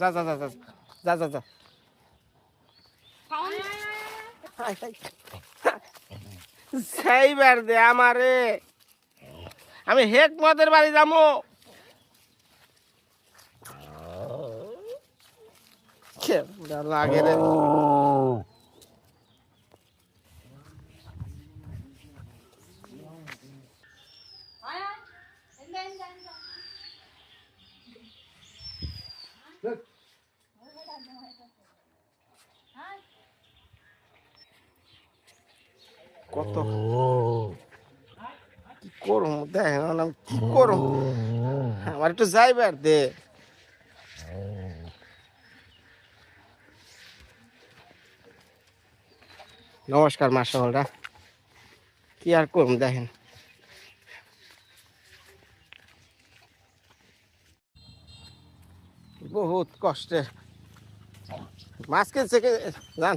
যা যা যা যা যা যা যা। সেইবার দে আমারে। আমি হেকমতের বাড়ি যাব। লাগে রে? কত? কি করব? দেখেন আমি কি করব? আমার একটু যাইবার দে। নমস্কার মাসাওয়ালরা কি আর করুন দেখেন। বহুত কষ্টে। মাছ কিনছে জান।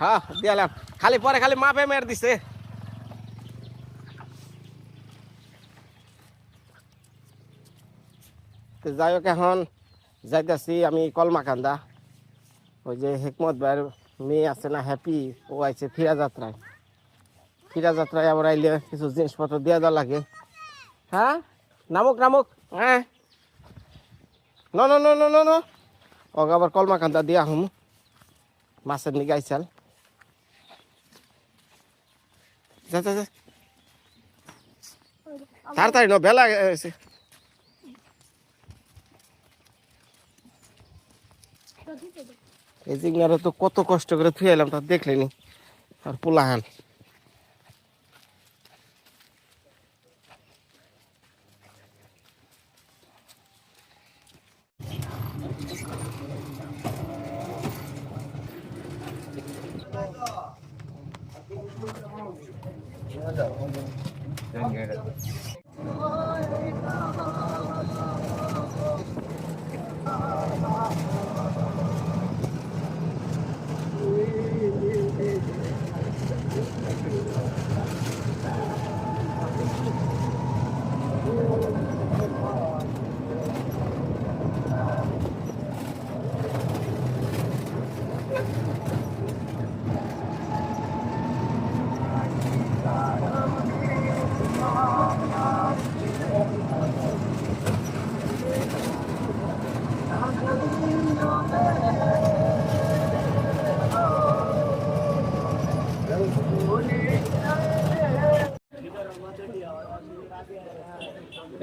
হ্যাঁ দিয়ালাম খালি পরে খালি মাপে মেরে দিছে। যাই হোক এখন যাইতেছি আমি কলমাকান্দা। ওই যে হেকমত ভাইয়ের মেয়ে আছে না হ্যাপি ও আইছে ফিরা যাত্রায় ফিরা যাত্রায় আবার আইলে কিছু জিনিসপত্র দিয়ে দেওয়া লাগে। হ্যাঁ? নামুক নামুক। হ্যাঁ। ন ন ন ন ন। ন ওকে আবার কলমাকান্দা দিয়া হুম। মাছের নিগে আইসাল যা যা যা। তাড়াতাড়ি ন বেলা গেছে। এই জিঙ্গারে তো কত কষ্ট করে থুয়ে এলাম, তা দেখলেনি। আর পোলাহান।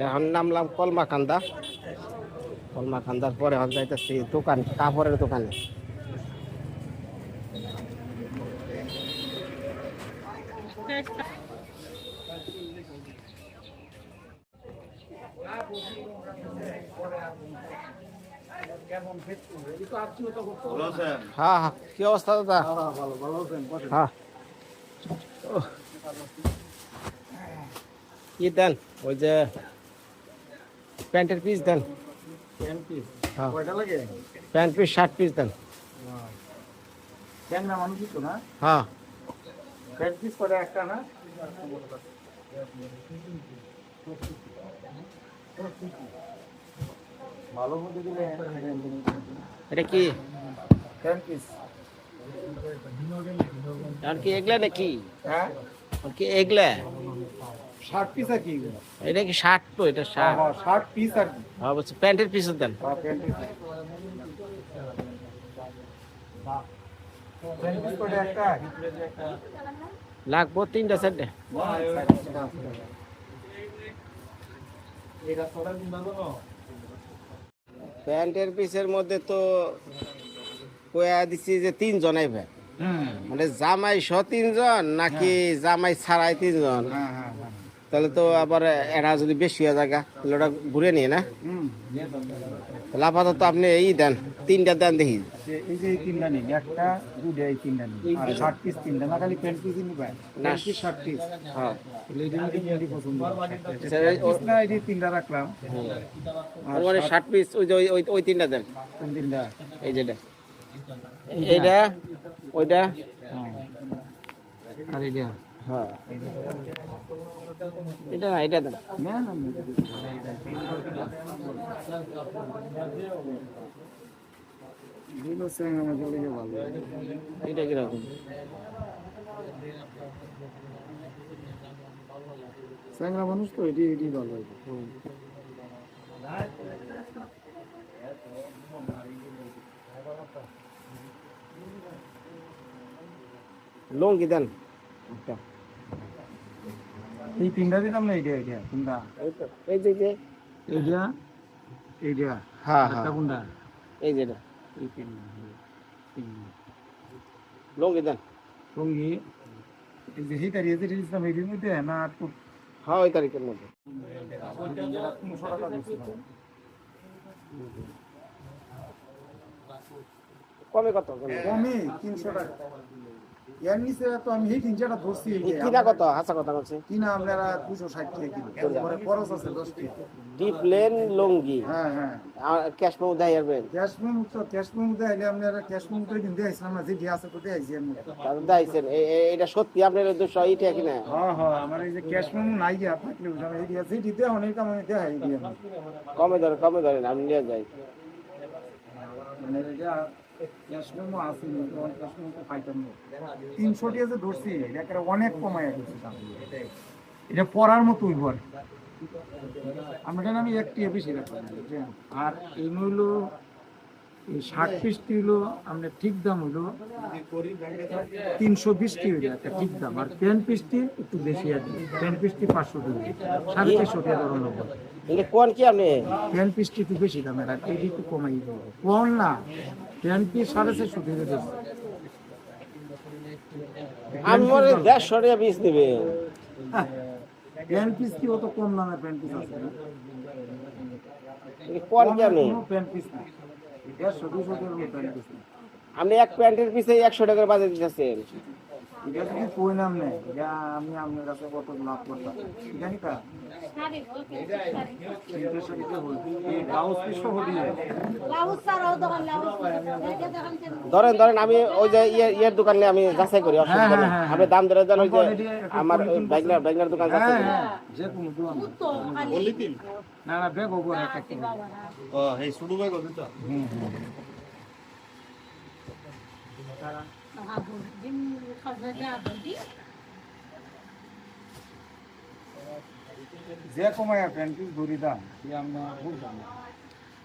এখন নামলাম কলমাকান্দা কলমাকান্দার পরে এখন যাইতেছি দোকান কাপড়ের দোকানে। হ্যাঁ হ্যাঁ কি অবস্থা দাদা? হ্যাঁ। ওহ। কি দেন ওই যে প্যান্টের পিস দেন হ্যাঁ কয়টা লাগে প্যান্ট পিস শার্ট পিস দেন ক্যাংরা মানুষ তো না হ্যাঁ প্যান্ট পিস করে একটা না ভালো মধ্যে দিলে এটা কি প্যান্ট পিস আর কি এগলা নাকি হ্যাঁ আর কি এগলা ষাট পিস আর কি এটা কি শার্ট তো? এটা শার্ট হ্যাঁ ষাট পিস আর কি। হ্যাঁ বলছি প্যান্টের পিস দেন। হ্যাঁ লাগবো তিনটা চারটে। কিনবা প্যান্টের পিসের মধ্যে তো কয়া দিছি যে তিনজন আইবে। হুম। মানে জামাই সহ তিনজন নাকি জামাই ছাড়াই তিনজন? হ্যাঁ হ্যাঁ হ্যাঁ। তাহলে তো আবার এরা যদি বেশি হয়ে জায়গা তাহলে ওটা ঘুরে নিয়ে না? তাহলে আপাতত আপনি এই দেন তিনটা দেন দেখি। যে- এই যে এই তিনটা নিন একটা দুটা এই তিনটা নিন আর ষাট পিস তিনটা না খালি প্যান্ট পিসই নিবা? না। পিস ষাট পিস হ্যাঁ। পিস না এই যে তিনটা রাখলাম। আর মানে ষাট পিস ওই যে ওই- ওই তিনটা দেন। তিনটা। এই যেটা এইটা ওইটা। হ্যাঁ। আর হ্যাঁ। এটা না এটা না। না ভালো এটা কীরকম? স্যাংরা মানুষ তো এটি এটি ভালো লঙ্গি দেন। একটা। এই তিনটা দিলাম না এইটা এইটা কোনটা? এই এই যে যে। এইটা এইটা হ্যাঁ একটা হ্যাঁ। কোনটা? এই যেটা এই তিন তিন লঙ্গি দেন। সঙ্গী এই যে হিটারি এসে দিয়েছিলাম এটির মধ্যে না একটু হ্যাঁ ওই তারিখের মধ্যে। তিনশো টাকা কমে কত? কমে তিনশো টাকা। এর নিচে তো আমি এই তিনশোটা ধরছি কিনা কত? হাসা কথা বলছে। কিনা আপনারা দুশো ষাট টাকা কিলো। পরে খরচ আছে দশ টাকা। ডিপ লেন লঙ্গি। হ্যাঁ হ্যাঁ। ক্যাশ মেমো দেয় আসবেন ক্যাশ মেমো তো ক্যাশ মেমো দেখাইলে আপনারা ক্যাশ মেমো তো আছে তো আমি তারপর এটা সত্যি আপনার দুশো ইটা কিনা? হ্যাঁ হ্যাঁ আমার এই যে ক্যাশ মেমো নাই গিয়া থাকলে আমি এই দিয়া অনেক আমি। কমে ধরেন কমে ধরেন আমি নিয়ে যাই। মানে এটা তিনশো টাকা যে ধরছি অনেক কমাইয়া এটা পড়ার মতো আমরা আমি একটি বেশি রাখলাম আর এই হইল এই ষাট পিসটি হইল আমরা ঠিক দাম হইল তিনশো বিশটি হইল একটা ঠিক দাম। আর পেন পিসটি একটু বেশি আছে পেন পিসটি পাঁচশো টাকা সাড়ে চারশো টাকা ধরুন নেব কোন কি আপনি? পেন পিসটি একটু বেশি দামের আর এটি একটু কমাই দেবো। না পেন পিস সাড়ে চারশো টাকা আমি দেড়শো টাকা পিস দেবে। পেন পিস কি অত কম দামের পেন পিস আছে না। এটা কোন কি আপনি? কোনো পেন পিস না। আপনি এক প্যান্টের পিছে একশো টাকার বাজার দিতেছেন। এটা নেই। আমি আপনার কাছে কত লাভ করতাম। জানি দিয়ে ধরেন ধরেন আমি ওই যে ইয়ে ইয়ের দোকানে আমি যাচাই করি হ্যাঁ, নেই। হ্যাঁ, আপনি দাম ধরে দেন ওই যে আমার বাইকনার বাইকনার দোকান যাচাই হ্যাঁ করি। হ্যাঁ যে কোনো দোকান। না না ব্যাগ ওপর। ও এই শুরু হয়ে গেছে তো। হুম হুম। যে কমায় পেন পিস ধরি দাম কি আমরা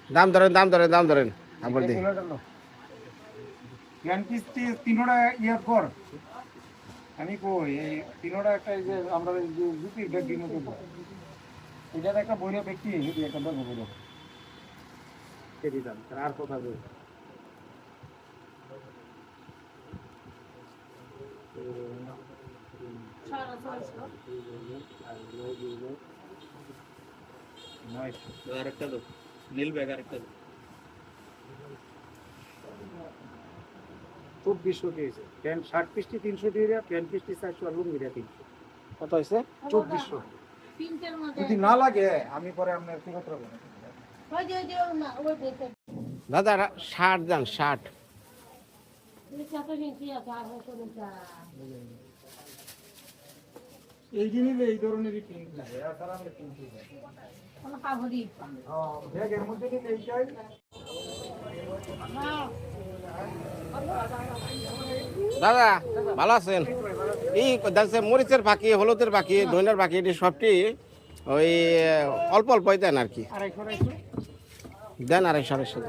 দাম ধরেন দাম ধরেন দাম ধরেন আবার পিস তিনোটা ইয়ে কর আমি কই এই তিনোটা একটা এই যে আমরা যে জুতির ব্যাগ দিন করব এটার একটা বইরা ব্যক্তি একটা বইরা দাম আর কথা বলি আরেকটা দাও নীল ব্যাগ আরেকটা দাও চব্বিশশো দিয়েছে প্যান্ট ষাট পিসটি তিনশো দিয়ে দেয় প্যান্ট পিসটি চারশো আর লুঙ্গিটা তিনশো। কত হয়েছে? চব্বিশশো যদি না লাগে আমি পরে আপনার দাদা ষাট দেন ষাট। এই এই ধরনেরই নিলে এইটাই দাদা, ভালো আছেন? এই দেখছে, মরিচের বাকি হলুদের বাকি ধনিয়ার বাকি এটি সবটি ওই, অল্প অল্পই দেন আর কি। দেন আড়াইশো আড়াইশো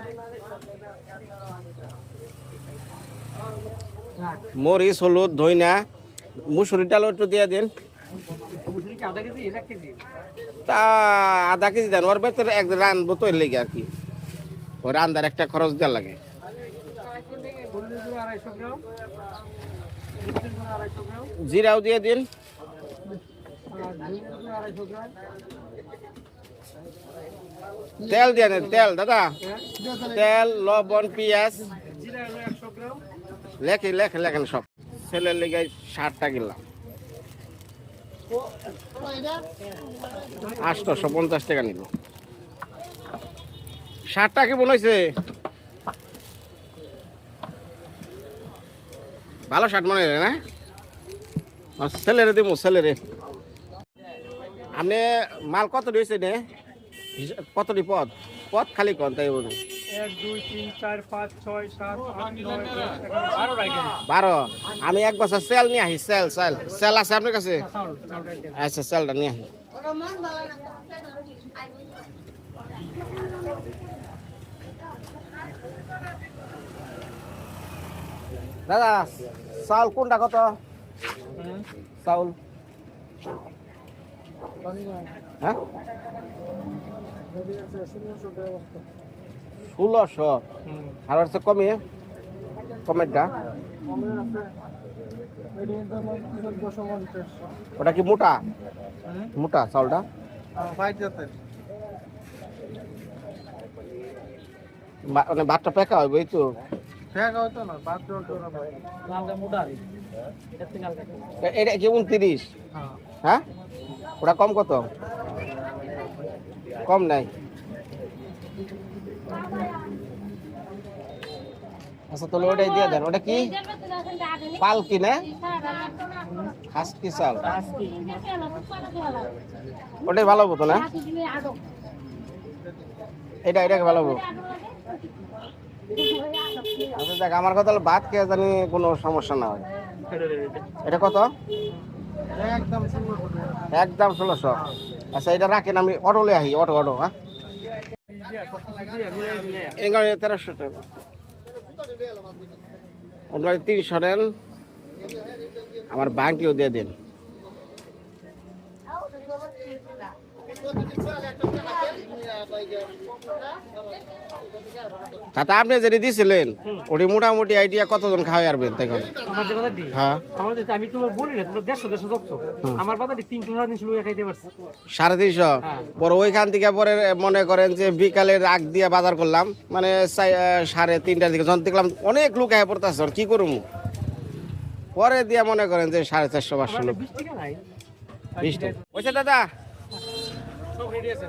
মরিচ, হলুদ, ধইনা মুসুরি ডালও একটু দিয়ে দিন। তা আধা কেজি দেন, ওর ভেতরে এক রানবো তো লেগে আর কি। ওই রান্দার একটা খরচ দেওয়া লাগে। জিরাও দিয়ে দিন। তেল দিয়ে দেন, তেল, দাদা। তেল, লবণ, পেঁয়াজ। লেখে লেখে, লেখেন সব। ছেলের লেগে ষাটটা কিনলাম। আটশোশো পঞ্চাশ টাকা নিল। ষাটটা কি বলেছে ভালো শার্ট মনে হয় না? ছেলেরে দিমু, ছেলেরে। আপনি মাল কত দিয়েছে নে? কত পদ? পদ খালি কন, তাই বলুন। এক দুই তিন চার পাঁচ ছয় সাত আট নয় বারো আমি এক বছর সেল নিয়ে আসি সেল সেল সেল আছে আপনার কাছে? আচ্ছা সেলটা নিয়ে আসি দাদা চাউল কোনটা কত? চাউল। হ্যাঁ? ষোলোশো। আর হচ্ছে কমিয়ে কমেরটা। ওটা কি মোটা? মোটা চাউলটা? বা- মানে ভাতটা পেকা হবে এই তো। এটা কি উনত্রিশ? হ্যাঁ? ওটা কম কত? কম নাই। আচ্ছা তাহলে ওটাই দিয়ে দেন। ওটা কি? পাল কি না? হাসকি চাল। ওটাই ভালো হতো না এটা, এটাকে ভালো হব। আচ্ছা দেখ আমার কথা হলো ভাত খেয়ে জানি কোনো সমস্যা না হয়। এটা কত? একদম ষোলোশো। আচ্ছা এটা রাখেন, আমি অটো লে আহি, অটো অটো হ্যাঁ? তেরোশো টাকা। আপনার তিনশো নেন আমার ব্যাংকেও দিয়ে দিন। তাতে আপনি যেটি দিয়েছিলেন ওটি মোটামুটি আইডিয়া কতজন খাওয়াই তখন বাজারটি হ্যাঁ। আমি তোমার বলি না তোমার দেড়শো দেড়শো দেখছ আমার তিনশো সাড়ে তিনশো খাইতে পারছে। সাড়ে তিনশো? পরে ওইখান থেকে পরে মনে করেন যে বিকালের আগ দিয়ে বাজার করলাম মানে সাড়ে তিনটার দিকে যখন দেখলাম অনেক লোক আয় পড়তেছে কি করুম? পরে দিয়ে মনে করেন যে সাড়ে চারশো পাঁচশো লোক। বিশ টাকা দাদা সব রেডি আছে।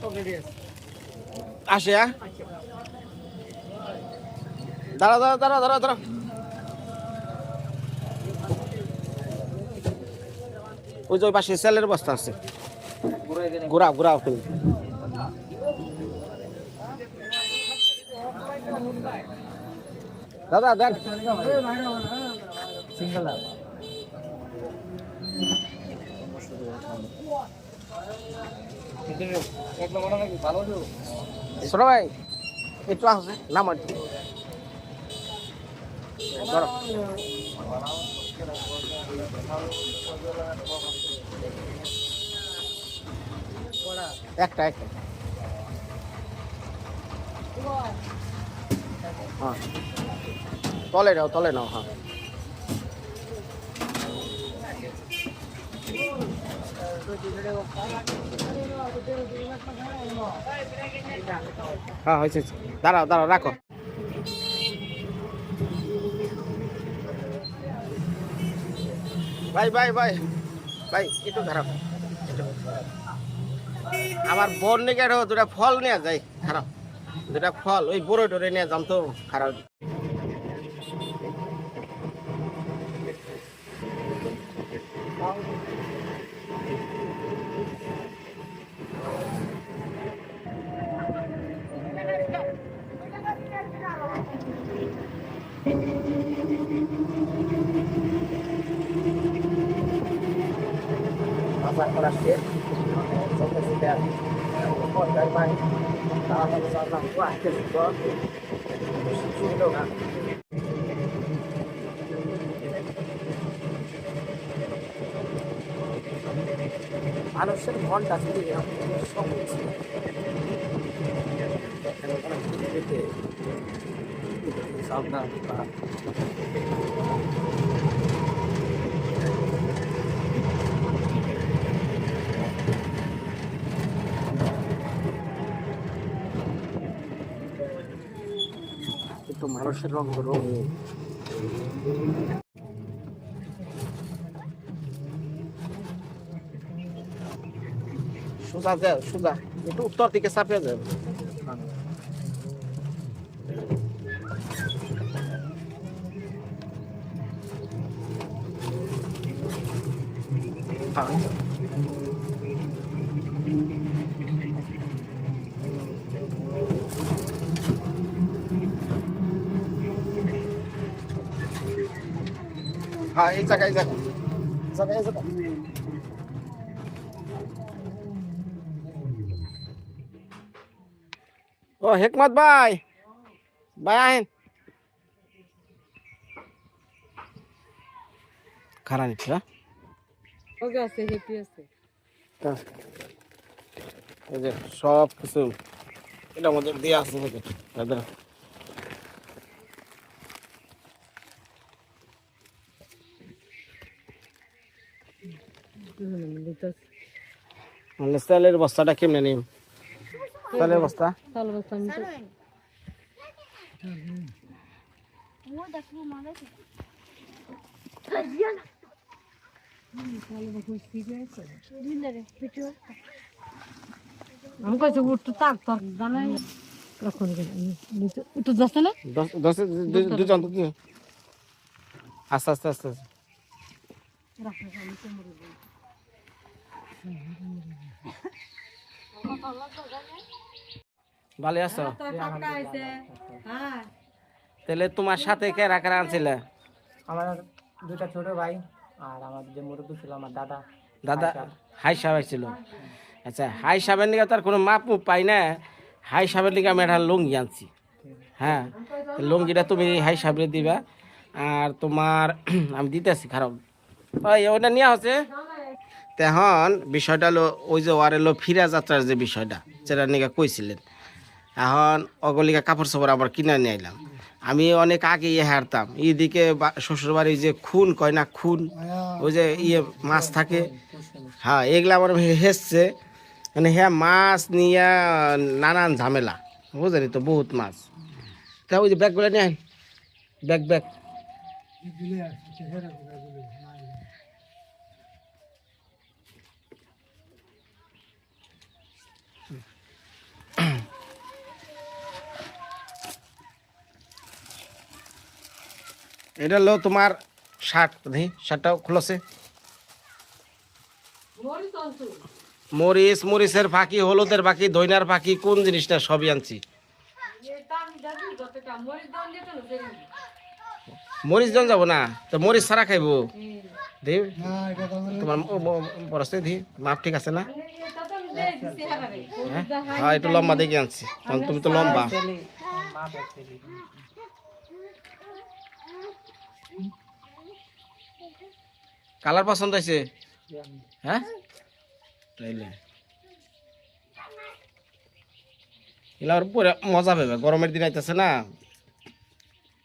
সব রেডি আছে। আসে দাঁড়া দাঁড়া দাঁড়া দাঁড়া দাঁড়া। ওই যে ওই পাশে সেলের বস্তা আছে। ঘুরাও ঘুরাও তুমি। দাদা দেন সিঙ্গেল ছোট ভাই একটু আছে নাম আর। একটা একটা। হ্যাঁ। তলে নাও তলে নাও হ্যাঁ। হ্যাঁ হয়েছে। দাঁড়াও দাঁড়াও, রাখো। ভাই ভাই ভাই ভাই, একটু খারাপ আমার বোন নিকে দুটা ফল নিয়ে যাই খারাপ দুটা ফল, ওই বড় ডরে নিয়ে যাম তো, খারাপ। বাজার করা শেষ চলতেছে দেখ পর্দার বাড়ি তারপর সালাম ওয়াকে তো সুন্দর না মানুষের মনটা যদি এরকম সহজ সাবধান মানুষের রং রঙ সোজা যায় সোজা। একটু উত্তর দিকে চাপিয়ে যাবে হ্যাঁ এই জায়গায় জায়গায় ও হেকমত ভাই। ভাই আহেন। খারাপ নিচ্ছি হ্যাঁ? ওকে আছে হেপি আছে। হ্যাঁ। এই যে সব কিছু এটা আমাদের দিয়ে আছে থেকে মানে তেলের বস্তাটা কেমনে নিম? তেলের বস্তা? ভালো বলছি আমি তো আমি কইছি উঠতে তাক তোর জানাই। কখন উঠতে যাচ্ছে না? দশ দশ দুজন তো আস্তে আস্তে আস্তে আস্তে। ভালো আছো? হ্যাঁ তাহলে তোমার সাথে কেরা কেরা আনছিলে? আমার দুটা ছোট ভাই আর আমার যে মুরব্বী ছিল আমার দাদা। দাদা হাই সাহেব। ছিল আচ্ছা হাই সাহেবের নিকে তার কোনো মাপ মুপ পাই না। হাই সাহেবের নিকে আমি একটা লুঙ্গি আনছি। হ্যাঁ লুঙ্গিটা তুমি হাই সাহেবরে দিবা। আর তোমার আমি দিতেছি খারাপ। ওই ওটা নেওয়া হচ্ছে। তখন বিষয়টা হলো, ওই যে ওয়ার এলো ফিরা যাত্রার যে বিষয়টা, যেটা নিকে কইছিলেন। এখন অগলিকা কাপড় চোপড় আবার কিনে নিয়ে আইলাম। আমি অনেক আগে ইয়ে হারতাম। এইদিকে শ্বশুরবাড়ি যে খুন কয় না খুন, ওই যে ইয়ে মাছ থাকে। হ্যাঁ এগুলা আমার হেসছে। মানে হ্যাঁ মাছ নিয়ে নানান ঝামেলা। বুঝলি তো, বহুত মাছ। তা ওই যে ব্যাগগুলো নিয়ে। Bag bag. এটা হলো তোমার শার্ট, দেখি, শার্টটাও খুলছে। মরিচ, মরিচের ফাঁকি, হলুদের ফাঁকি ধইনার ফাঁকি, কোন জিনিসটা সবই আনছি? মরিচ জন যাব না, তো মরিচ ছাড়া খাইবো। তোমার দি মাপ ঠিক আছে না? হ্যাঁ? হ্যাঁ একটু লম্বা দেখে আনছি তুমি তো লম্বা। কালার পছন্দ হয়েছে? হ্যাঁ? পরে মজা পাবে গরমের দিন আইতেছে না।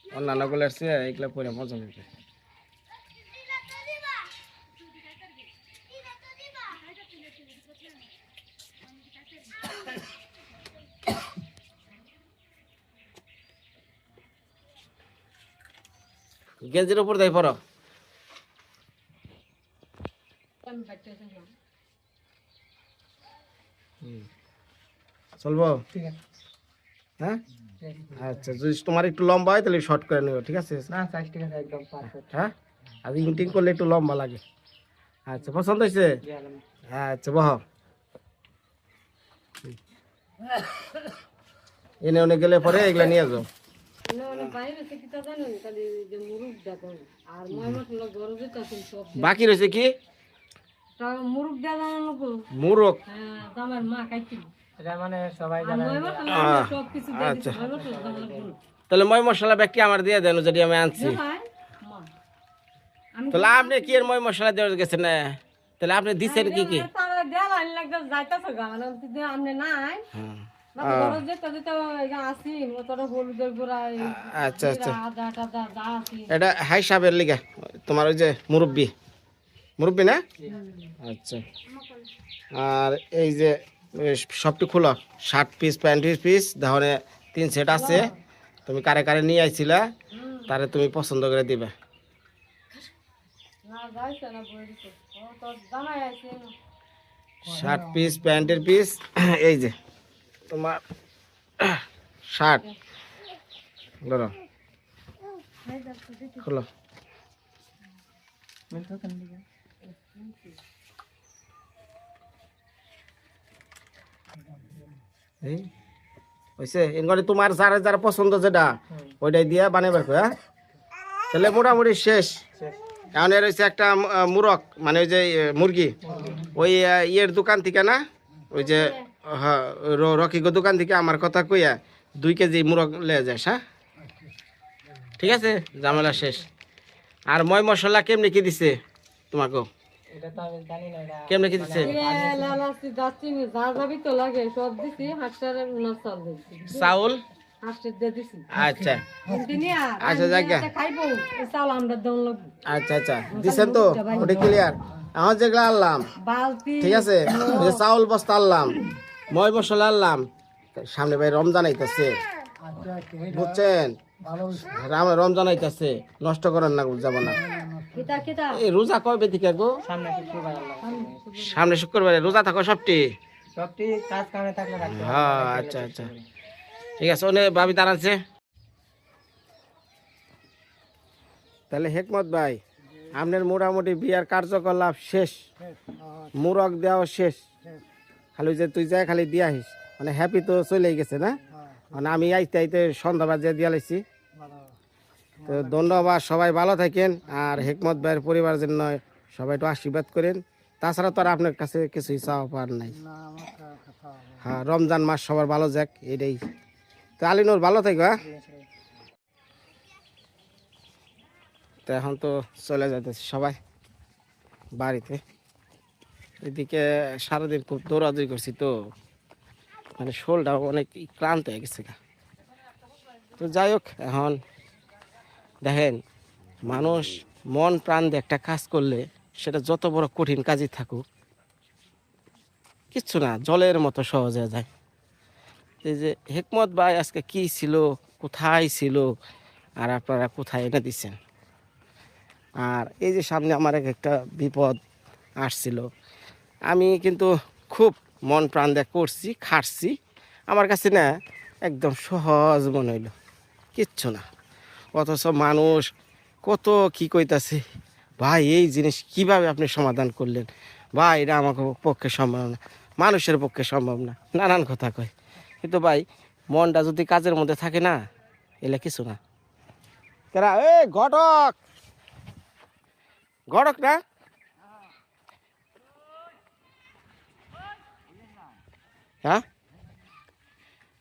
অন্যান্যগুলো আসছে, এগুলা পরে মজা পাবে গেঞ্জির উপর দেয় পড়ো চলবো? ঠিক হ্যাঁ? আচ্ছা যদি তোমার একটু লম্বা হয় তাহলে শর্ট করে নেব ঠিক আছে? না সাইজ ঠিক আছে একদম পারফেক্ট হ্যাঁ? আর ইংটিং করলে একটু লম্বা লাগে। আচ্ছা পছন্দ হয়েছে? আচ্ছা বহ। এনে ওনে গেলে পরে এগুলা নিয়ে যাও। বাকি রয়েছে কি তা মুরুখ দেওয়া জানানো লোক মুরগ হ্যাঁ তো আমার মা খাইছিল এটা মানে আচ্ছা। তাহলে মই মশলা ব্যাগটি আমার দিয়ে দেন যদি আমি আনছি? তাহলে আপনি কি এর মই মশলা দেওয়া না। তাহলে আপনি দিচ্ছেন কি কি? মানে আচ্ছা আচ্ছা। এটা হাই সাহেবের লিগা তোমার ওই যে মুরব্বি। মুরব্বি না? আচ্ছা। আর এই যে সবটি খুলো। শার্ট পিস প্যান্ট পিস তাহলে তিন সেট আছে। তুমি কারে কারে নিয়ে আইছিলা তারে তুমি পছন্দ করে দিবে। শার্ট পিস প্যান্টের পিস এই যে তোমার শার্ট ধরো। খুলো। তোমার যার যার পছন্দ যেটা, ওইটাই দিয়ে বানিয়ে বের হ্যাঁ তাহলে মোটামুটি শেষ। এখন এর হয়েছে একটা মুরক মানে ওই যে মুরগি ওই ইয়ের দোকান থেকে না? ওই যে হ্যাঁ রকিগো দোকান থেকে আমার কথা কইয়া দুই কেজি মুরগ লেয়া যাস হ্যাঁ ঠিক আছে, জামেলা শেষ। আর ময় মশলা কেমনি কি দিছে তোমাকেও এটা তো আমি জানি না এটা কেমনি কি দিছি? চাউল? আচ্ছা। আচ্ছা, আমরা আচ্ছা আচ্ছা। দিছেন তো? ওটা ক্লিয়ার এখন যেগুলো আনলাম। ঠিক আছে? চাউল বস্তা আনলাম। ময় মশলা আনলাম। সামনে ভাই রমজান আইতাছে। বুঝছেন? রাম- রমজান আইতাছে। নষ্ট করেন না যাব না এই রোজা কবে থেকে গো? সামনে শুক্রবার রোজা থাকো সবটি। হ্যাঁ আচ্ছা আচ্ছা। ঠিক আছে ওনে ভাবি দাঁড়াচ্ছে তাহলে হেকমত ভাই আপনার মোটামুটি বিয়ার কার্যকলাপ শেষ। মুরগ দেওয়া শেষ। খালি যে তুই যাই খালি দিয়ে আহিস। মানে হ্যাপি তো চলে গেছে না? মানে আমি আইতে আইতে সন্ধ্যা যে দিয়ে লাইছি। তো ধন্যবাদ সবাই ভালো থাকেন আর হেকমত ভাইয়ের পরিবার জন্য সবাই একটু আশীর্বাদ করেন। তাছাড়া তো আর আপনার কাছে কিছুই চাওয়া পার নাই। হ্যাঁ রমজান মাস সবার ভালো যাক এটাই। তো আলিনুর ভালো থাকো হ্যাঁ? তো এখন তো চলে যাইতেছে সবাই বাড়িতে। এদিকে সারাদিন খুব দৌড়াদৌড়ি করছি তো মানে শোলটা অনেক ক্লান্ত হয়ে গেছে তো যাই হোক এখন দেখেন, মানুষ মন প্রাণ দিয়ে একটা কাজ করলে সেটা যত বড় কঠিন কাজই থাকুক, কিচ্ছু না, জলের মতো সহজ যায়। এই যে হেকমত ভাই আজকে কি ছিল, কোথায় ছিল, আর আপনারা কোথায় এনে দিচ্ছেন? আর এই যে সামনে আমার এক একটা বিপদ আসছিল, আমি কিন্তু খুব মন প্রাণ দিয়ে করছি, খাটছি। আমার কাছে না একদম সহজ মনে হইল, কিচ্ছু না। অথচ মানুষ কত কি কইতাছে? ভাই, এই জিনিস কীভাবে আপনি সমাধান করলেন? ভাই, এটা আমাকে পক্ষে সম্ভব না। মানুষের পক্ষে সম্ভব না। নানান কথা কয়। কিন্তু ভাই, মনটা যদি কাজের মধ্যে থাকে না, এলে কিছু না। কেরা এ, ঘটক! ঘটক না? হ্যাঁ?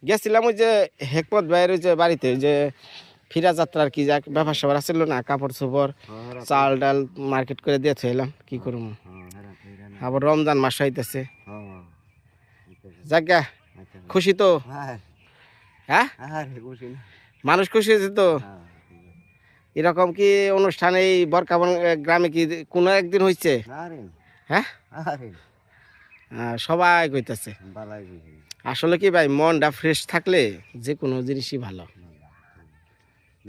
গেছিলাম ওই যে হেকমত ভাইয়ের যে বাড়িতে যে ফিরা যাত্রার কি যাক ব্যাপার স্যাপার আসছিল না কাপড় চোপড় চাল ডাল মার্কেট করে দিয়ে থইলাম কি করব? আবার রমজান মাস হইতেছে। যাক খুশি তো? হ্যাঁ। মানুষ খুশি হয়েছে তো? এরকম কি অনুষ্ঠান এই বরকাবন গ্রামে কি কোনো একদিন হয়েছে হ্যাঁ? সবাই কইতেছে। আসলে কি ভাই মনটা ফ্রেশ থাকলে যে কোনো জিনিসই ভালো।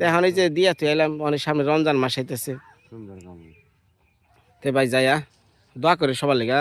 এখন এই যে দিয়া তো এলাম অনেক সামনে রমজান মাস আইতেছে। তে ভাই যাইয়া দোয়া করে সবার লেগা।